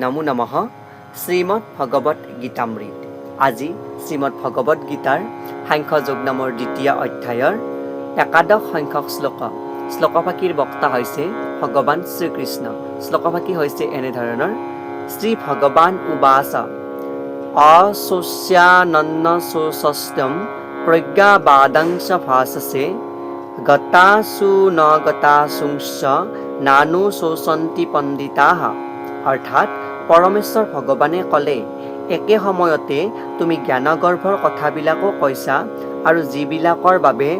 নমো নমঃ শ্ৰীমৎ ভগৱত গীতামৃত। আজি শ্ৰীমৎ ভগৱত গীতাৰ সাংখ্যযোগ নামৰ দ্বিতীয় অধ্যায়ৰ একাদশ সংখ্যক শ্লোক। শ্লোকভাষীৰ বক্তা হৈছে ভগৱান শ্ৰীকৃষ্ণ। শ্লোকভাষী হৈছে এনেধৰণৰ শ্ৰী ভগৱান উবাচ। অশোষ্যানন্ন শোষষ্টম প্ৰজ্ঞাবাদাংশ ভাষসে গতাসু ন গতাসুংশ নানু শোষন্তি পণ্ডিতাহ অৰ্থাৎ পৰমেশ্বৰ ভগৱানে ক'লে একে সময়তে তুমি জ্ঞানগৰ্ভৰ কথাবিলাকো কৈছা আৰু যিবিলাকৰ বাবে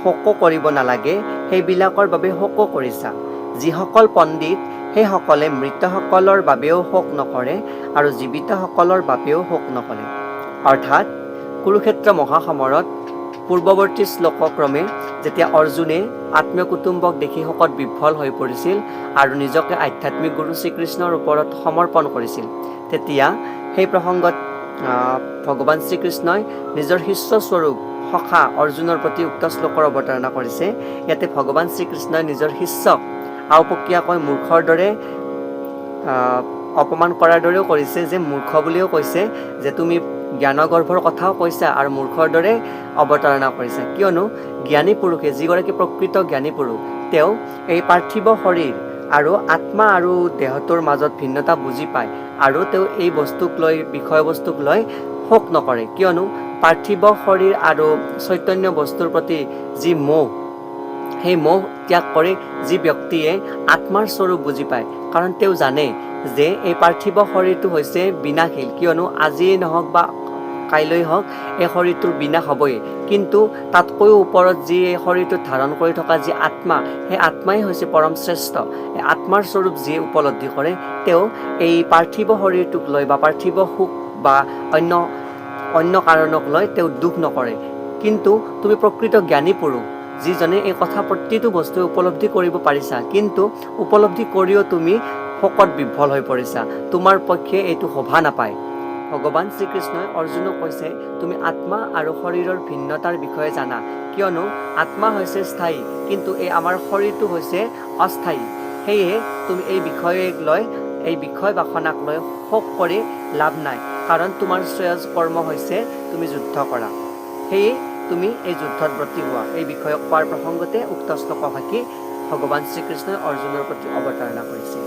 শোকো কৰিব নালাগে সেইবিলাকৰ বাবে শোকো কৰিছা। যিসকল পণ্ডিত সেইসকলে মৃতসকলৰ বাবেও শোক নকৰে আৰু জীৱিতসকলৰ বাবেও শোক নকৰে। অৰ্থাৎ কুৰুক্ষেত্ৰ মহাসমৰত পূৰ্বৱৰ্তী শ্লোকক্ৰমে যেতিয়া অৰ্জুনে আত্মীয় কুটুম্বক দেখি শোকত বিফল হৈ পৰিছিল আৰু নিজকে আধ্যাত্মিক গুৰু শ্ৰীকৃষ্ণৰ ওপৰত সমৰ্পণ কৰিছিল তেতিয়া সেই প্ৰসংগত ভগৱান শ্ৰীকৃষ্ণই নিজৰ শিষ্যস্বৰূপ সখা অৰ্জুনৰ প্ৰতি উক্ত শ্লোকৰ অৱতাৰণা কৰিছে। ইয়াতে ভগৱান শ্ৰীকৃষ্ণই নিজৰ শিষ্যক আওপকীয়াকৈ মূৰ্খৰ দৰে অপমান কৰাৰ দৰেও কৰিছে যে মূৰ্খ বুলিও কৈছে যে তুমি জ্ঞানগৰ্ভৰ কথাও কৈছা আৰু মূৰ্খৰ দৰে অৱতাৰণা কৰিছা। কিয়নো জ্ঞানী পুৰুষে যিগৰাকী প্ৰকৃত জ্ঞানী পুৰুষ তেওঁ এই পাৰ্থিৱ শৰীৰ আৰু আত্মা আৰু দেহটোৰ মাজত ভিন্নতা বুজি পায় আৰু তেওঁ এই বস্তুক লৈ বিষয়বস্তুক লৈ শোক নকৰে। কিয়নো পাৰ্থিৱ শৰীৰ আৰু চৈতন্য বস্তুৰ প্ৰতি যি মোহ সেই মোহ ত্যাগ কৰি যি ব্যক্তিয়ে আত্মাৰ স্বৰূপ বুজি পায় কাৰণ তেওঁ জানে যে এই পাৰ্থিৱ শৰীৰটো হৈছে বিনাশীল। কিয়নো আজিয়েই নহওক বা কাইলৈ হওক এই শৰীৰটোৰ বিনাশ হ'বই। কিন্তু তাতকৈও ওপৰত যি এই শৰীৰটোত ধাৰণ কৰি থকা যি আত্মা সেই আত্মাই হৈছে পৰম শ্ৰেষ্ঠ। আত্মাৰ স্বৰূপ যিয়ে উপলব্ধি কৰে তেওঁ এই পাৰ্থিৱ শৰীৰটোক লৈ বা পাৰ্থিৱ সুখ বা অন্য অন্য কাৰণক লৈ তেওঁ দুখ নকৰে। কিন্তু তুমি প্ৰকৃত জ্ঞানী পুৰুষ যিজনে এই কথা প্ৰতিটো বস্তুৱে উপলব্ধি কৰিব পাৰিছা কিন্তু উপলব্ধি কৰিও তুমি শোকত বিফল হৈ পৰিছা। তোমাৰ পক্ষে এইটো শোভা নাপায়। ভগৱান শ্ৰীকৃষ্ণই অৰ্জুনক কৈছে, তুমি আত্মা আৰু শৰীৰৰ ভিন্নতাৰ বিষয়ে জানা। কিয়নো আত্মা হৈছে স্থায়ী, কিন্তু এই আমাৰ শৰীৰটো হৈছে অস্থায়ী। সেয়ে তুমি এই বিষয়ে লৈ, এই বিষয় বাসনাক লৈ শোক কৰি লাভ নাই, কাৰণ তোমাৰ শ্ৰেয়জ কৰ্ম হৈছে তুমি যুদ্ধ কৰা। সেয়ে তুমি এই যুদ্ধত ব্ৰতী হোৱা। এই বিষয়ে কোৱাৰ প্ৰসংগতে উক্ত শ্লোকভাষী ভগৱান শ্ৰীকৃষ্ণই অৰ্জুনৰ প্ৰতি অৱতাৰণা কৰিছে।